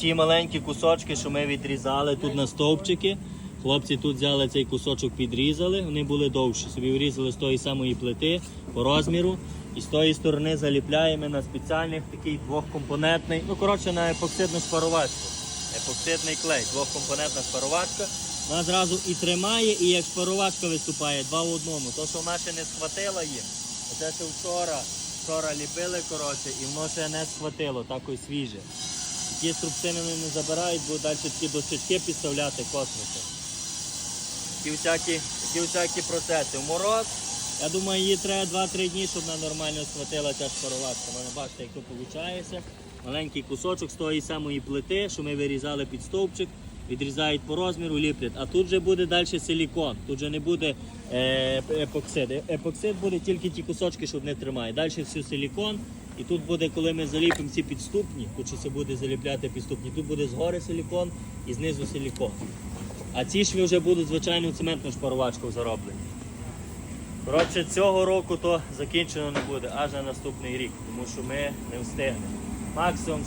Ці маленькі кусочки, що ми відрізали тут на стовпчики. Хлопці тут взяли цей кусочок, підрізали, вони були довші. Собі врізали з тої самої плити по розміру. І з тої сторони заліпляємо на спеціальний такий двохкомпонентний, ну коротше на епоксидну шпаровачку. Епоксидний клей, двохкомпонентна шпаровачка. Вона зразу і тримає, і як шпаровачка виступає два в одному. То, що вона ще не схватила їм, оце ще вчора, вчора ліпили, коротше, і воно ще не схватило, так ось свіже. Ті струбцини не забирають, бо далі ці дощечки підставляти космоси. Ті всякі, ті всякі процеси. Мороз, я думаю, її треба 2-3 дні, щоб вона нормально схватила ця шпароватка. Ви бачите, як то виходить. Маленький кусочок з тої самої плити, що ми вирізали під стовпчик, відрізають по розміру, ліплять. А тут же буде далі силікон. Тут же не буде е, епоксид. Епоксид буде тільки ті кусочки, щоб не тримає. Далі все силікон. І тут буде, коли ми заліпимо ці підступні, тут це буде заліпляти підступні, тут буде згори силікон і знизу силікон. А ці шви вже будуть звичайно цементну шпаровачку зароблені. Коротше, цього року то закінчено не буде аж на наступний рік, тому що ми не встигнемо. Максимум